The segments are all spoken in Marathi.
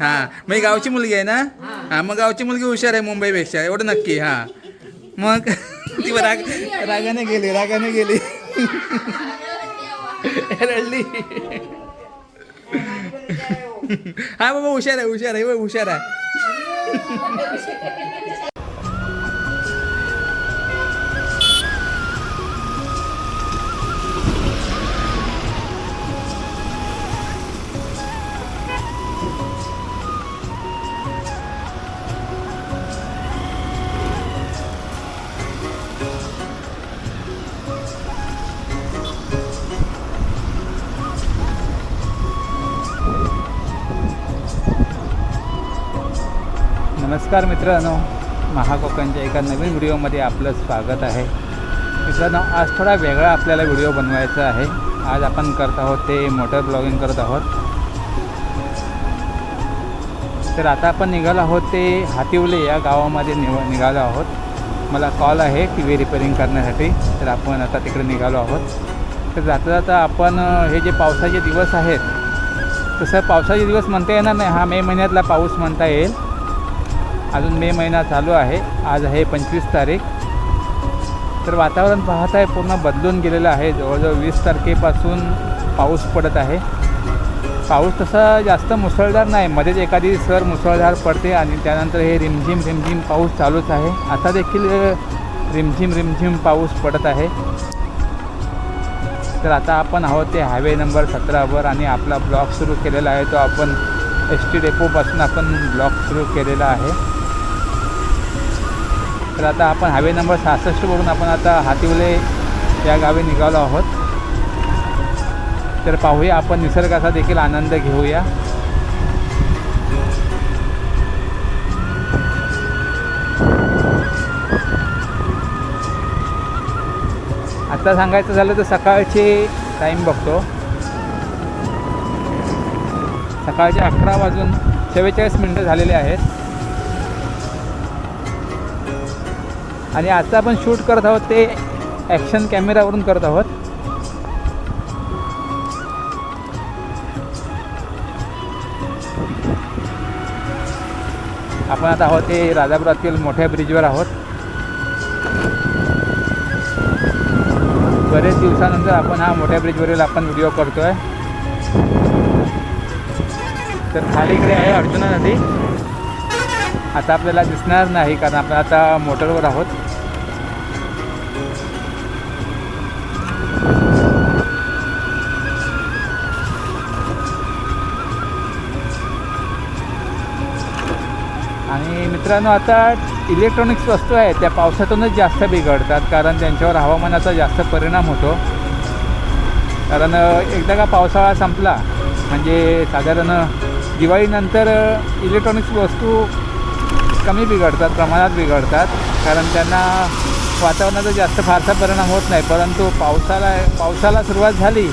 हा मग ही गावची मुलगी आहे ना? हा. मग गावची मुलगी हुशार आहे मुंबईपेक्षा एवढं नक्की हा. मग ती राग रागाने गेली रागाने गेली. रडली. हा बाबा हुशार आहे हुशार आहे हुशार आहे. नमस्कार मित्रांनो महाकोकणच्या एका नवीन व्हिडिओमध्ये आपलं स्वागत आहे. मित्रांनो आज थोडा वेगळा आपल्याला व्हिडिओ बनवायचा आहे. आज आपण करत आहोत ते मोटर ब्लॉगिंग करत आहोत. तर आता आपण निघालो आहोत ते हातिवले या गावामध्ये निव निघालो आहोत. मला कॉल आहे टी व्ही रिपेअरिंग करण्यासाठी तर आपण आता तिकडे निघालो आहोत. तर जाता जाता आपण हे जे पावसाचे दिवस आहेत तसं पावसाचे दिवस म्हणता येणार नाही. हा मे महिन्यातला पाऊस म्हणता येईल. अजून मे महिना चालू आहे. आज आहे पंचवीस तारीख. तर वातावरण पाहत आहे पूर्ण बदलून गेलेलं आहे. जवळजवळ वीस तारखेपासून पाऊस पडत आहे. पाऊस तसा जास्त मुसळधार नाही. मध्येच एखादी सर मुसळधार पडते आणि त्यानंतर हे रिमझिम रिमझिम पाऊस चालूच आहे. आता देखील रिमझिम रिमझिम पाऊस पडत आहे. तर आता आपण आहोत ते हायवे नंबर सतरावर आणि आपला ब्लॉक सुरू केलेला आहे. तो आपण एस टी डेपोपासून आपण ब्लॉक सुरू केलेला आहे. तर आता आपण हायवे नंबर सहासष्टवरून आपण आता हातिवले या गावी निघालो आहोत. तर पाहूया आपण निसर्गाचा देखील आनंद घेऊया. आता सांगायचं झालं तर सकाळचे टाईम बघतो. सकाळचे अकरा वाजून चव्वेचाळीस मिनटं झालेले आहेत. आणि आता आपण शूट करत आहोत ते ॲक्शन कॅमेरावरून करत आहोत. आपण आता आहोत ते राजापुरातील मोठ्या ब्रिजवर आहोत. बरेच दिवसानंतर आपण हा मोठ्या ब्रिजवरील आपण व्हिडिओ करतो आहे तर खालीकडे आहे अर्जुना नदी. आता आपल्याला दिसणार नाही कारण आपण आता मोटरवर आहोत. आणि मित्रांनो आता इलेक्ट्रॉनिक्स वस्तू आहेत त्या पावसातूनच जास्त बिघडतात कारण त्यांच्यावर हवामानाचा जास्त परिणाम होतो. कारण एकदा का पावसाळा संपला म्हणजे साधारण दिवाळीनंतर इलेक्ट्रॉनिक्स वस्तू कमी बिघडतात प्रमाणात बिघडतात कारण त्यांना वातावरणाचा जास्त फारसा परिणाम होत नाही. परंतु पावसाला पावसाला सुरुवात झाली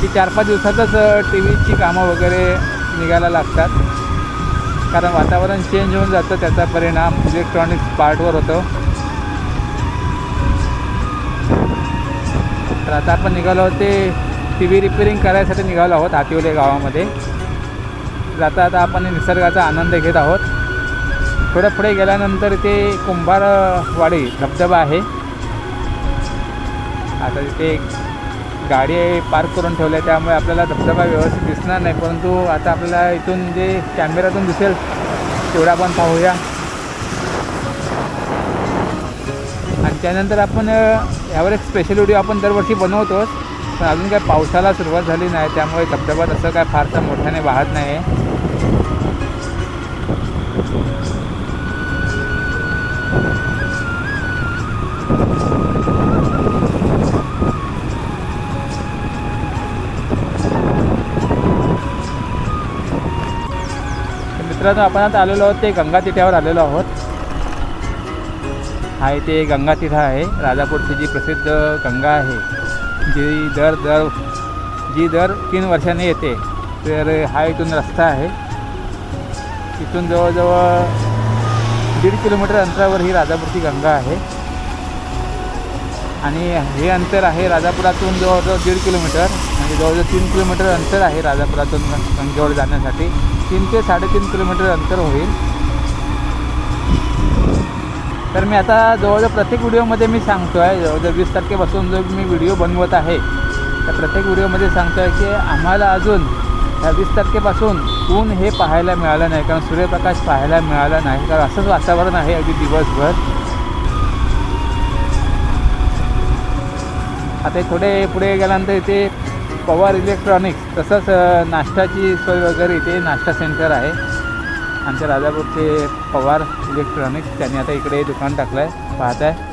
की चार पाच दिवसातच टी व्हीची कामं वगैरे निघायला लागतात. कारण वातावरण चेंज होऊन जातं त्याचा परिणाम इलेक्ट्रॉनिक्स पार्टवर होतो. तर आता आपण निघालो आहोत ते टी व्ही रिपेअरिंग करायसाठी निघालो आहोत हातिवले गावामध्ये. जाता आता आपण निसर्गाचा आनंद घेत आहोत. थोडं पुढे गेल्यानंतर ते कुंभारवाडी धबधबा आहे. आता तिथे एक गाडी पार्क करून ठेवल्या आहे त्यामुळे आपल्याला धबधबा व्यवस्थित दिसणार नाही परंतु आता आपल्याला इथून जे कॅमेऱ्यातून दिसेल तेवढा आपण पाहूया. आणि त्यानंतर आपण यावर एक स्पेशल व्हिडिओ आपण दरवर्षी बनवतोच पण अजून काय पावसाला सुरुवात झाली नाही त्यामुळे धबधबा तसं काय फारसा मोठ्याने वाहत नाही आहे मित्रांनो आपण आता आलेलो आहोत ते गंगातीठावर आलेलो आहोत. हा इथे गंगातीठ आहे. राजापूरची जी प्रसिद्ध गंगा आहे जी दर दर जी दर तीन वर्षांनी येते तर हा इथून रस्ता आहे. इथून जवळजवळ दीड किलोमीटर अंतरावर ही राजापूरची गंगा आहे. आणि हे अंतर आहे राजापुरातून जवळजवळ दीड किलोमीटर म्हणजे जवळजवळ तीन किलोमीटर अंतर आहे राजापुरातून गंगेवर जाण्यासाठी. तीन ते साडेतीन किलोमीटर अंतर होईल. तर मी आता जवळजवळ प्रत्येक व्हिडिओमध्ये मी सांगतो आहे जवळजवळ वीस तारखेपासून जो मी व्हिडिओ बनवत आहे तर प्रत्येक व्हिडिओमध्ये सांगतो आहे की आम्हाला अजून ह्या वीस तारखेपासून ऊन हे पाहायला मिळालं नाही कारण सूर्यप्रकाश पाहायला मिळाला नाही कारण असंच वातावरण आहे अगदी दिवसभर. आता थोडे पुढे गेल्यानंतर इथे पवार इलेक्ट्रॉनिक्स तसंच नाश्त्याची सोय वगैरे इथे नाश्ता सेंटर आहे. आमच्या राजापूरचे पवार इलेक्ट्रॉनिक्स त्यांनी आता इकडे दुकान टाकलं आहे पाहत आहे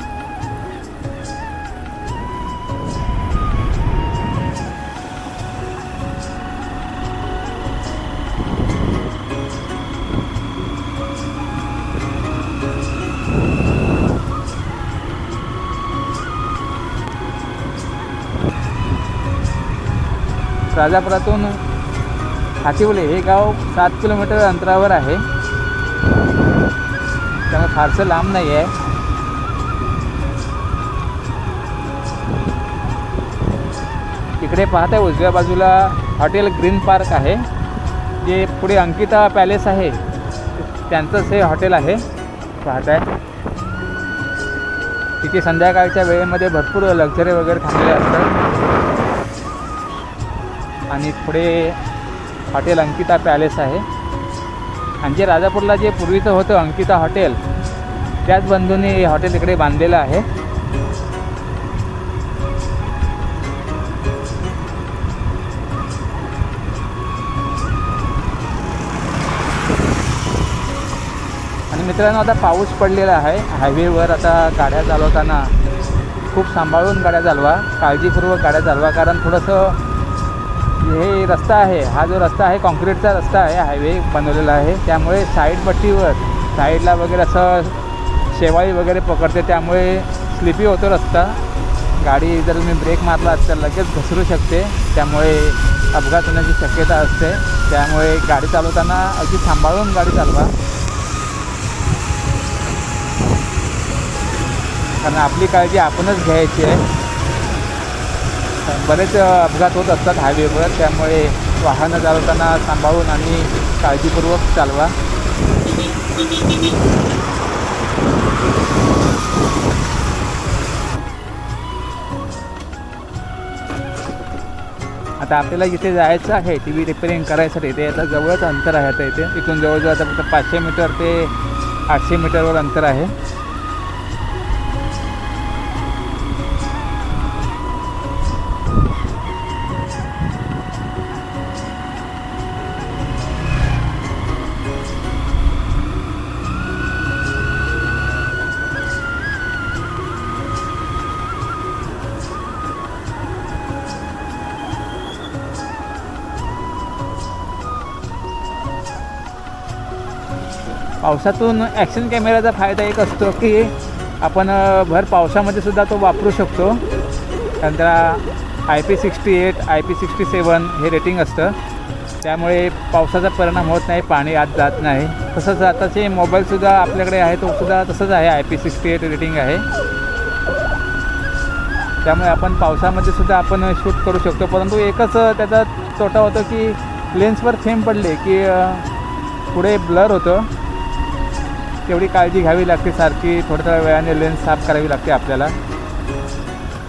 राजापुरातून हातिवले हे गाव सात किलोमीटर अंतरावर आहे. त्यामुळे फारसं लांब नाही आहे. इकडे पाहत आहे उजव्या बाजूला हॉटेल ग्रीन पार्क आहे. जे पुढे अंकिता पॅलेस आहे. त्यांचंच हे हॉटेल आहे. पाहत आहे तिथे संध्याकाळच्या वेळेमध्ये भरपूर लक्झरी वगैरे थांबले असतात. आणि पुढे हॉटेल अंकिता पॅलेस आहे. आणि जे राजापूरला जे पूर्वीचं होतं अंकिता हॉटेल त्याच बंधूंनी हे हॉटेल इकडे बांधलेलं आहे. आणि मित्रांनो आता पाऊस पडलेला आहे. हायवेवर आता गाड्या चालवताना खूप सांभाळून गाड्या चालवा काळजीपूर्वक गाड्या चालवा कारण थोडंसं हे रस्ता आहे. हा जो रस्ता आहे कॉन्क्रीटचा रस्ता आहे. हायवे बनवलेला आहे. त्यामुळे साईड पट्टीवर साईडला वगैरे असं शेवाळी वगैरे पकडते. त्यामुळे स्लिपी होतो रस्ता. गाडी जर तुम्ही ब्रेक मारला तर लगेच घसरू शकते. त्यामुळे अपघात होण्याची शक्यता असते. त्यामुळे गाडी चालवताना अगदी सांभाळून गाडी चालवा. कारण आपली काळजी आपणच घ्यायची आहे. बरेच अपघात होत असतात हायवेवर त्यामुळे वाहनं चालवताना सांभाळून आणि काळजीपूर्वक चालवा. आता आपल्याला जिथे जायचं आहे टी व्ही रिपेरिंग करायसाठी ते आता जवळच अंतर आहे. आता इथे इथून जवळजवळ आता फक्त पाचशे मीटर ते आठशे मीटरवर अंतर आहे. पावसातून ॲक्शन कॅमेराचा फायदा एक असतो की आपण भर पावसामध्ये सुद्धा तो वापरू शकतो. कारण त्याला I P sixty eight I P sixty seven हे रेटिंग असतं. त्यामुळे पावसाचा परिणाम होत नाही पाणी आत जात नाही. तसंच आताचे मोबाईलसुद्धा आपल्याकडे आहे तो सुद्धा तसंच आहे. I P sixty eight rating आहे. त्यामुळे आपण पावसामध्ये सुद्धा आपण शूट करू शकतो. परंतु एकच त्याचा तोटा होतो की लेन्सवर थेंब पडले की पुढे ब्लर होतं. तेवढी काळजी घ्यावी लागते सारखी थोड्या थोड्या वेळाने लेन्स साफ करावी लागते आपल्याला.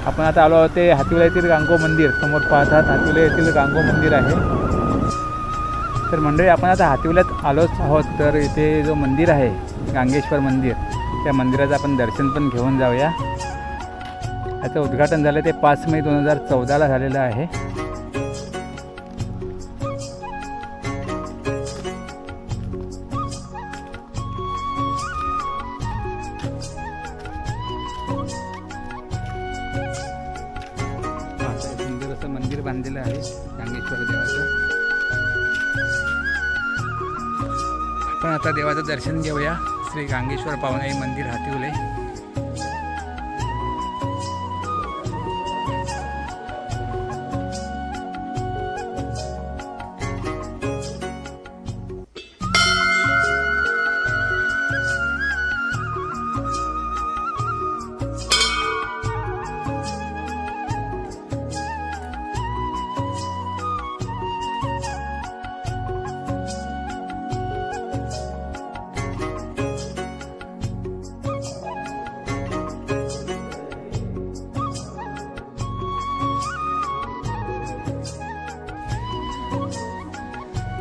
आपण आता आलो आहोत ते हातिवला येथील गांगो मंदिर समोर पाहतात हातिवला येथील गांगो मंदिर आहे. तर मंडळी आपण आता हातिवल्यात आलोच आहोत तर इथे जो मंदिर आहे गांगेश्वर मंदिर त्या मंदिराचं आपण दर्शन पण घेऊन जाऊया. याचं उद्घाटन झालं ते पाच मे दोन हजार चौदाला झालेलं आहे. बांधलेलं आहे गांगेश्वर देवाचं. आपण आता देवाचं दर्शन घेऊया. श्री गांगेश्वर पावनाई मंदिर हातिवले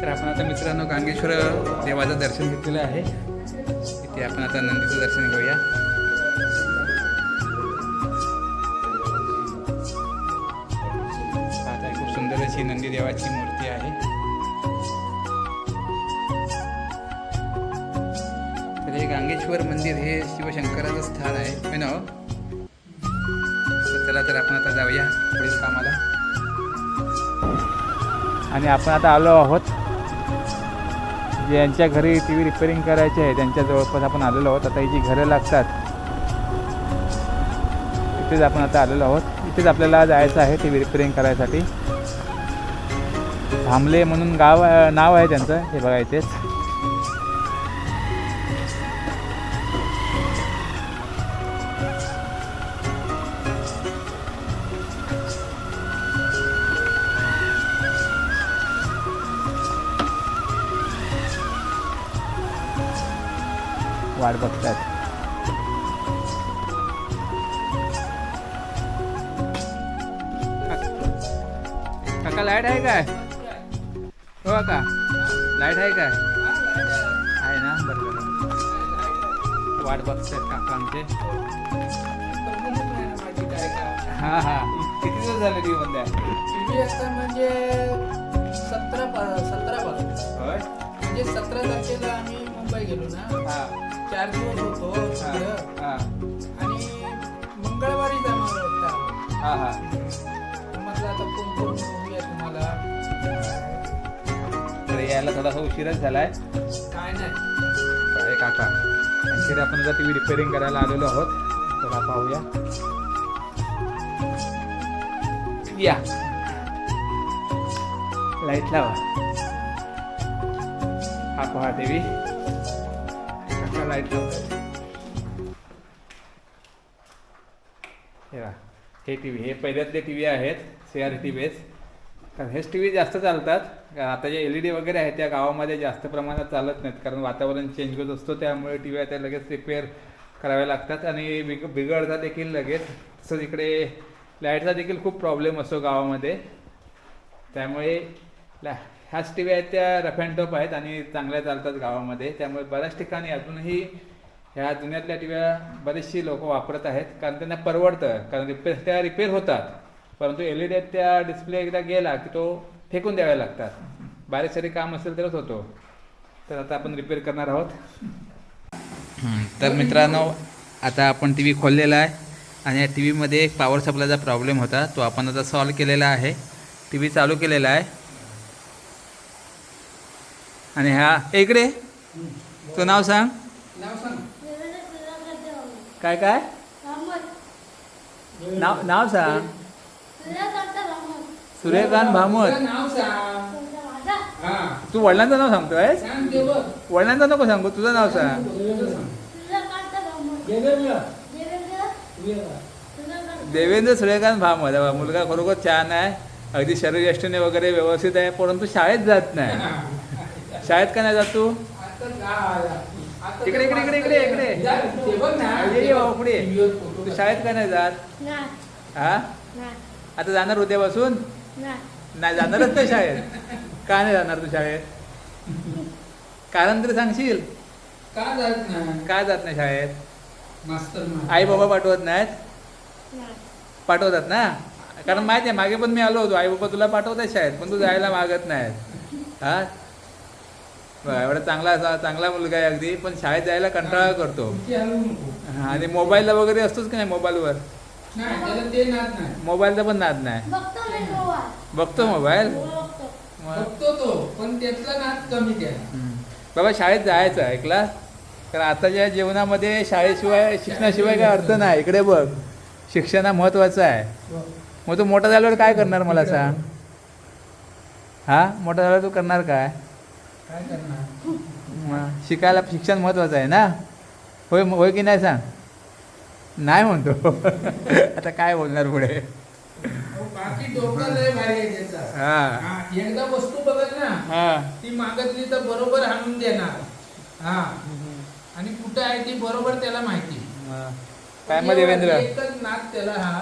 तर आपण आता मित्रांनो गांगेश्वर देवाचं दर्शन घेतलेलं आहे. इथे आपण आता नंदीचं दर्शन घेऊया. आता खूप सुंदर अशी नंदी देवाची मूर्ती आहे. तर हे गांगेश्वर मंदिर हे शिवशंकराचं स्थान आहे है ना हो? तर चला तर आपण आता जाऊया पुढील कामाला. आणि आपण आता आलो आहोत ज्यांच्या घरी टी व्ही रिपेअरिंग करायची आहे त्यांच्या जवळपास आपण आलेलो आहोत. आता ही जी घरं लागतात इथेच आपण आता आलेलो आहोत. इथेच आपल्याला जायचं आहे टी व्ही रिपेअरिंग करायसाठी. थांबले म्हणून गाव नाव आहे त्यांचं हे बघा इथेच. काका लाइट आहे काय? हो काका लाइट आहे काय? आहे ना? बरं बरं. वाट बघतात काका आमचे? हां हां. किती दिवस झाले टी आता म्हणजे सतरा सतरा पासून. होय? म्हणजे सतरा तारखेला आम्ही मुंबई गेलो ना. हां. चार दिवस होतो आणि मंगळवारी जाणार होता. हां हां. म्हटलं आता फोन यायला थोडासा उशीरच झालाय. काय नाही. अरे काका? आणखी आपण आता टी व्ही रिपेअरिंग करायला आलेलो आहोत चला पाहूया. या. लाइट लावा. हा पहा टी व्ही काका लाइट लावतात हे हे टी व्ही हे पहिल्यातले टी व्ही आहेत सी आर टी कारण हेच टी व्ही जास्त चालतात. आता जे एल ई डी वगैरे आहेत त्या गावामध्ये जास्त प्रमाणात चालत नाहीत. कारण वातावरण चेंज होत असतो त्यामुळे टी व्ही आता लगेच रिपेअर कराव्या लागतात. आणि बिग बिघडता देखील लगेच. तसंच इकडे लाईटचा देखील खूप प्रॉब्लेम असतो गावामध्ये. त्यामुळे ला ह्याच टी व्ही आहेत त्या रफ अँड टॉप आहेत आणि चांगल्या चालतात गावामध्ये. त्यामुळे बऱ्याच ठिकाणी अजूनही ह्या जुन्यातल्या टी व्ह्या बरेचशी लोक वापरत आहेत. कारण त्यांना परवडतं. कारण रिपेअर त्या रिपेअर होतात. परंतु एल ई डी त्या डिस्प्ले एकदा गेला की तो फेकून द्याव्या लागतात. बारीक सारी काम असेल तरच होतो. तर आता आपण रिपेअर करणार आहोत. तर मित्रांनो आता आपण टी व्ही खोललेला आहे आणि या टी व्हीमध्ये एक पॉवर सप्लायचा प्रॉब्लेम होता. तो आपण आता सॉल्व केलेला आहे. टी व्ही चालू केलेला आहे. आणि ह्या ए, इकडे? तो नाव सांग? नाव सांग. काय काय? नाव नाव सांग. सूर्यकांत भामत हा. तू वडिलांचं नाव सांगतोय वडिलांचं नको सांगू तुझं नाव सांग. देवेंद्र. देवेंद्र. सूर्यकांत भामत मुलगा खरोखर छान आहे. अगदी शरीरयष्टीने वगैरे व्यवस्थित आहे परंतु शाळेत जात नाही. शाळेत का नाही जात तू? इकडे, इकडे, इकडे, इकडे, इकडे. पुढे. तू शाळेत का नाही जात? हा? आता जाणार उद्यापासून? नाही. जाणारच नाही शाळेत. का नाही जाणार तू शाळेत? कारण तरी सांगशील. का जात नाही? का जात नाही शाळेत? मास्तर आई बाबा पाठवत नाहीत? पाठवतात ना? कारण माहिती आहे मागे पण मी आलो होतो. आई बाबा तुला पाठवतात शाळेत पण तू जायला मागत नाहीत. हा? एवढा चांगला असा चांगला मुलगा आहे अगदी पण शाळेत जायला कंटाळा करतो. हा, आणि मोबाईलला वगैरे असतोच की नाही मोबाईलवर? नाही त्याला ते नाद नाही. मोबाईलचा पण नाद नाही. बघतो मोबाईल. मग बघतो. तो पण त्यातला नाद कमी द्या. हम्म. बाबा शाळेत जायचं ऐकला कारण आताच्या जीवनामध्ये शाळेशिवाय शिक्षणाशिवाय काय अर्थ नाही. इकडे बघ. शिक्षण हा महत्त्वाचं आहे. मग तू मोठा झाल्यावर काय करणार मला सांग? हा? मोठा झाल्यावर तू करणार काय? काय करणार? मग शिकायला शिक्षण महत्त्वाचं आहे ना? होय होय की नाही सांग? नाही म्हणतो. आता काय बोलणार पुढे? बाकी डोकं लय भारी आहे त्याचा. हा. एकदा वस्तू बघत ना हा. ती मागतली तर बरोबर आणून देणार. हा. आणि कुठं आहे ती बरोबर त्याला माहिती. हा. काय मग देवेंद्र? एकच नाद त्याला हा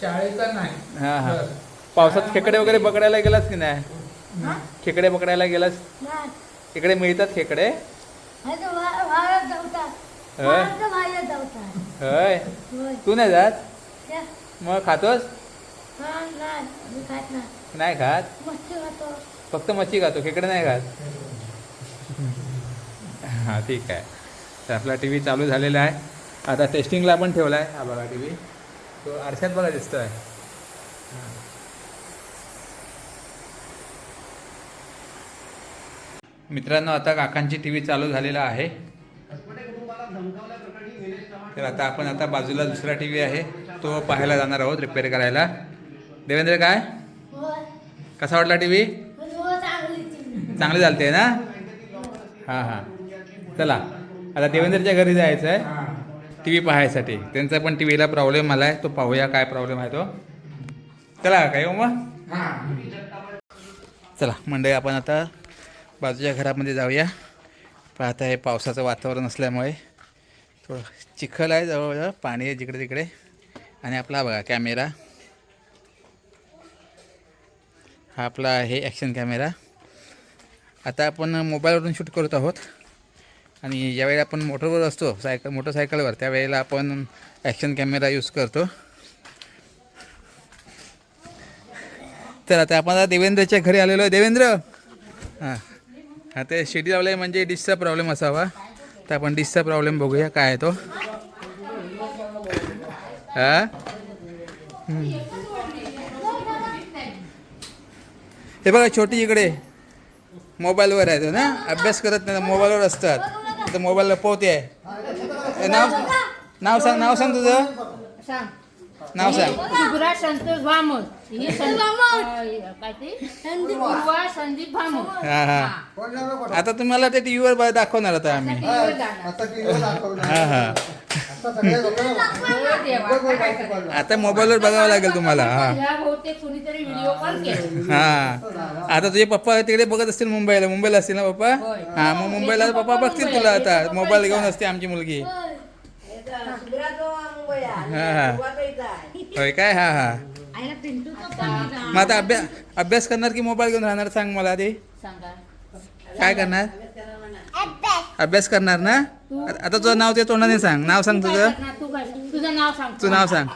शाळेचा नाही. हा हा. बस. पावसात खेकडे वगैरे पकडायला गेलास की नाही? हा? खेकडे पकडायला गेलास? नाही. इकडे मिळतात खेकडे? वा- वावरात बाहेर. होय. होय. तू नाही जात? मग खातोस? हा, नाही. मी खात नाही. नाही खात? मच्छी खातो. फक्त मच्छी खातो खेकडे नाही खात? हां ठीक आहे. तर आपला टी व्ही चालू झालेला आहे. आता टेस्टिंगला पण ठेवला आहे हा बघा टी व्ही तो आरशात बघा दिसतोय. मित्रांनो आता काकांची टी व्ही चालू झालेला आहे. तर आता आपण आता बाजूला दुसरा टी व्ही आहे तो पाहायला जाणार आहोत रिपेअर करायला. देवेंद्र काय? कसा वाटला टी व्ही चांगली चालते ना? हां हां. चला आता देवेंद्रच्या घरी जायचं आहे टी व्ही पाहायसाठी. त्यांचा पण टी व्हीला प्रॉब्लेम आला आहे तो पाहूया काय प्रॉब्लेम आहे तो. चला काय हो मग? चला मंडळी आपण आता बाजूच्या घरामध्ये जाऊया. पाहता हे पावसाचं वातावरण असल्यामुळे. थोडं चिखल आहे जवळजवळ पाणी आहे जिकडे तिकडे. आणि आपला बघा कॅमेरा. हा आपला आहे ॲक्शन कॅमेरा. आता आपण मोबाईलवरून शूट करत आहोत. आणि ज्यावेळेला आपण मोटरवर असतो सायकल मोटरसायकलवर त्यावेळेला आपण ॲक्शन कॅमेरा यूज करतो. तर आता आपण आता देवेंद्रच्या घरी आलेलो आहे. देवेंद्र! हां. हा ते शिडी लावलं आहे म्हणजे डिशचा प्रॉब्लेम असावा. तर आपण डिशचा प्रॉब्लेम बघूया. काय आहे तो? हां? हे बघा छोटी इकडे. मोबाईलवर आहे तो ना? अभ्यास करत नाही मोबाईलवर असतात. तर मोबाईलला पोहते. आहे नाव नाव सांग नाव सांग तुझं. सांग. नाव सांग. शुभ्रा संतोष हे काय ते? पूर्वा संदीप हां हां. आता तुम्हाला ते टी व्हीवर दाखवणार आता आम्ही. टीव्हीवर. आता टीव्हीवर. हां हां. मोबाईलवर बघावं लागेल तुम्हाला हां. हां. आता तुझे पप्पा तिकडे बघत असतील मुंबईला. मुंबईला असतील ना पप्पा. हां मग मुंबईला पप्पा बघतील तुला आता. मोबाईल घेऊन असते आमची मुलगी. हां हां होय काय? हां हां. मग आता अभ्यास अभ्यास करणार की मोबाईल घेऊन राहणार? सांग मला ते सांगा. काय करणार? अभ्यास करणार ना? आता तुझं नाव ते तोंडाने सांग. नाव सांग तुझं. तुझं नाव सांग. तू नाव सांग.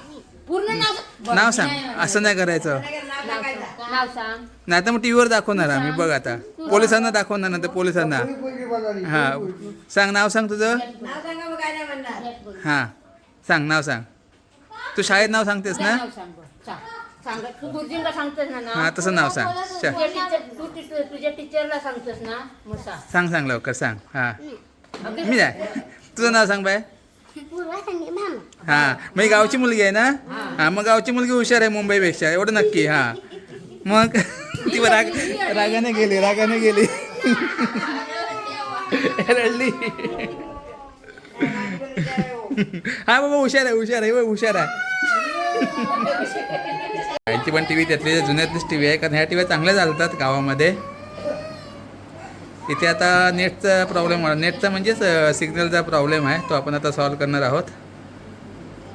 पूर्ण नाव सांग. असं नाही करायचं. नाही तर मग टी व्हीवर दाखवणार आम्ही. बघ आता. पोलिसांना दाखवणार नंतर पोलिसांना. हां. सांग नाव सांग तुझं. हां. सांग नाव सांग. तू शाळेत नाव सांगतेस ना? नाव सांग. बरं. सांग. सांग तू गुरुजींना सांगतोस ना हां तसं नाव सांग. शा- तुझ्या टीचर तू टीचर तुझ्या टीचरला सांगतोस ना? मग सांग सांग सांग लवकर सांग. हां. मी नाही. तुझं नाव सांग बाय. पूर्वा संदीप मामा. हां. मग ही गावची मुलगी आहे ना? हां. मग गावची मुलगी हुशार आहे मुंबईपेक्षा. एवढं नक्की हां. मग ती राग रागाने गेली रागाने गेली. रडली. हा बाबा हुशार आहे हुशार आहे हुशार आहे. यांची पण टी व्ही त्यातली जुन्यातलीच टी व्ही आहे कारण ह्या टी व्ही चांगल्या चालतात गावामध्ये. इथे आता नेटचा प्रॉब्लेम नेटचा म्हणजेच सिग्नलचा प्रॉब्लेम आहे. तो आपण आता सॉल्व करणार आहोत.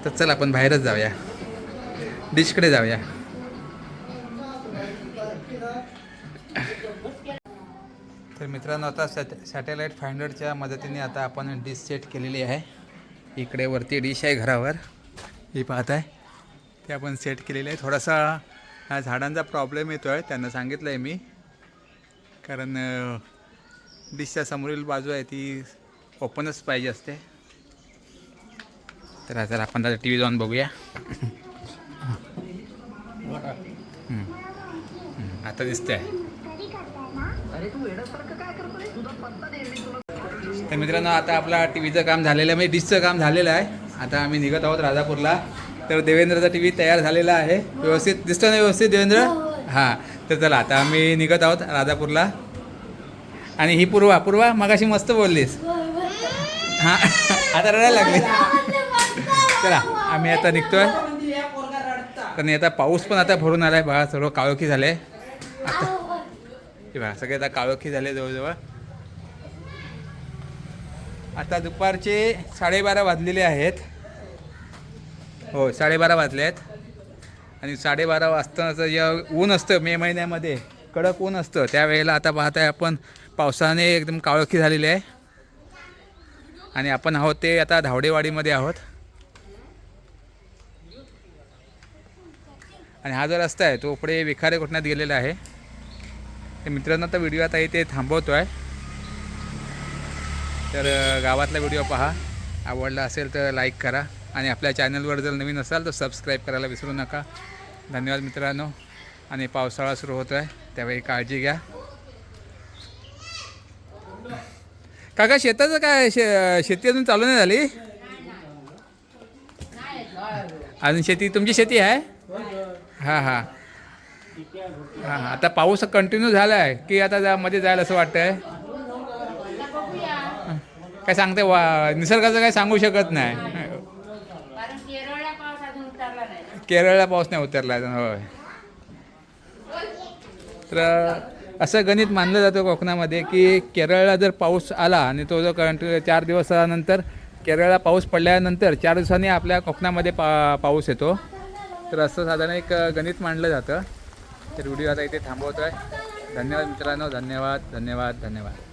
तर चल आपण बाहेरच जाऊया. डिशकडे जाऊया. तर मित्रांनो आता सॅट सॅटेलाईट फाइंडरच्या मदतीने आता आपण डिश सेट केलेली आहे. इकडे वरती डिश आहे घरावर. ही पाहत आहे ते आपण सेट केलेलं आहे. थोडासा हा झाडांचा प्रॉब्लेम येतो आहे त्यांना सांगितलं आहे मी. कारण डिशच्या समोरील बाजू आहे ती ओपनच पाहिजे असते. तर आता आपण टी व्ही जाऊन बघूया. आता दिसतंय. तर मित्रांनो आता आपला टी व्हीचं काम झालेलं आहे. म्हणजे डिशचं काम झालेलं आहे. आता आम्ही निघत आहोत राजापूरला. तर देवेंद्रचा टी व्ही तयार झालेला आहे. व्यवस्थित? दिसतो ना व्यवस्थित देवेंद्र? हां तर चला आता आम्ही निघत आहोत राजापूरला. आणि ही पूर्वा पूर्वा मगाशी मस्त बोललीस. हां आता रडायला लागले. चला आम्ही आता निघतोय. कारण आता पाऊस पण आता भरून आलाय. बघा सर्व काळोखी झाले आता हे बघा सगळे आता काळोखी झाले जवळजवळ. आता दुपारचे साडेबारा वाजलेले आहेत. हो साडेबारा वाजले आहेत. आणि साडेबारा वाजतानाचं जे ऊन असतं मे महिन्यामध्ये कडक ऊन असतं. त्यावेळेला आता पाहताय आपण पावसाने एकदम काळोखी झालेली आहे. आणि आपण आहोत ते आता धावडेवाडीमध्ये आहोत. आणि हा जो रस्ता आहे तो पुढे विखारे कोटण्यात गेलेला आहे. ते मित्रांनो आता व्हिडिओ आता इथे थांबवतो आहे तर गावातला व्हिडिओ पहा. आवडला असेल तर लाईक करा. आणि आपल्या चॅनलवर जर नवीन असाल तर सबस्क्राईब करायला विसरू नका. धन्यवाद मित्रांनो. आणि पावसाळा सुरू होतो आहे त्यावेळी काळजी घ्या. काका शेताचं काय? शे शेती अजून चालू नाही झाली? अजून शेती तुमची शेती आहे? हां हां. हां हां. आता पाऊस कंटिन्यू झाला आहे की आता जा मध्ये जायला असं वाटतंय? काय सांगते वा निसर्गाचं काय सांगू शकत नाही. केरळला पाऊस नाही उतरला होय. तर असं गणित मानलं जातं कोकणामध्ये की केरळला जर पाऊस आला आणि तो जर कंटिन्यू चार दिवसानंतर केरळला पाऊस पडल्यानंतर चार दिवसांनी आपल्या कोकणामध्ये पा पाऊस येतो. तर असं साधारण एक गणित मांडलं जातं. तर व्हिडिओ आता इथे थांबवतो आहे धन्यवाद मित्रांनो धन्यवाद धन्यवाद धन्यवाद.